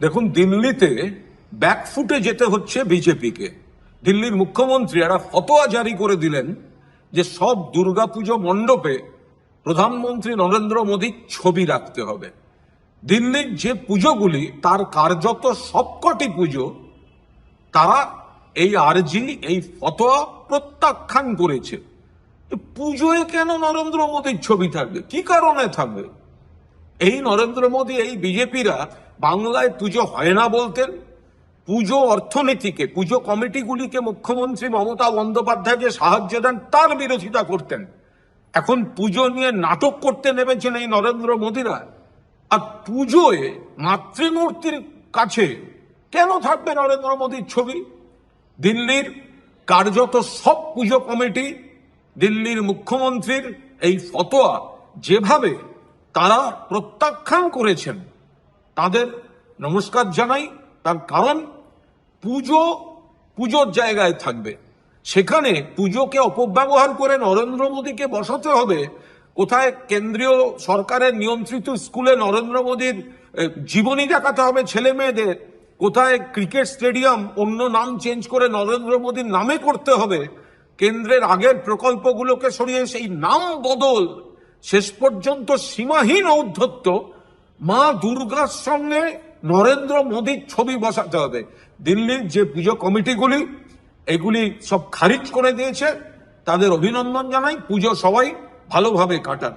দেখুন, দিল্লিতে ব্যাকফুটে যেতে হচ্ছে বিজেপিকে। দিল্লির মুখ্যমন্ত্রী একটা ফতোয়া জারি করে দিলেন যে সব দুর্গাপুজো মণ্ডপে প্রধানমন্ত্রী নরেন্দ্র মোদীর ছবি রাখতে হবে। দিল্লির যে পুজোগুলি, তার কার্যত সবকটি পুজো, তারা এই আর্জি, এই ফতোয়া প্রত্যাখ্যান করেছে। পুজোয় কেন নরেন্দ্র মোদীর ছবি থাকবে? কি কারণে থাকবে? এই নরেন্দ্র মোদী, এই বিজেপিরা বাংলায় পুজো হয় না বলতেন। পুজো অর্থনীতিকে, পুজো কমিটিগুলিকে মুখ্যমন্ত্রী মমতা বন্দ্যোপাধ্যায় যে সাহায্য দেন, তার বিরোধিতা করতেন। এখন পুজো নিয়ে নাটক করতে নেমেছেন এই নরেন্দ্র মোদীরা। আর পুজোয় মাতৃমূর্তির কাছে কেন থাকবে নরেন্দ্র মোদীর ছবি? দিল্লির কার্যত সব পুজো কমিটি, দিল্লির মুখ্যমন্ত্রীর এই ফতোয়া যেভাবে তারা প্রত্যাখ্যান করেছেন তাদের নমস্কার জানাই, তার কারণ পুজো, পুজোর জায়গায় থাকবে। সেখানে পুজোকে অপব্যবহার করে নরেন্দ্র মোদীকে বসাতে হবে। কোথায় কেন্দ্রীয় সরকারের নিয়ন্ত্রিত স্কুলে নরেন্দ্র মোদীর জীবনী দেখাতে হবে ছেলে মেয়েদের কোথায় ক্রিকেট স্টেডিয়াম, অন্য নাম চেঞ্জ করে নরেন্দ্র মোদীর নামে করতে হবে। কেন্দ্রের আগের প্রকল্পগুলোকে সরিয়ে সেই নাম বদল। শেষ পর্যন্ত সীমাহীন ঔদ্ধত্য মা দুর্গার সঙ্গে নরেন্দ্র মোদীর ছবি বসাতে হবে। দিল্লির যে পুজো কমিটিগুলি, এগুলি সব খারিজ করে দিয়েছে। তাদের অভিনন্দন জানাই। পুজো সবাই ভালোভাবে কাটান।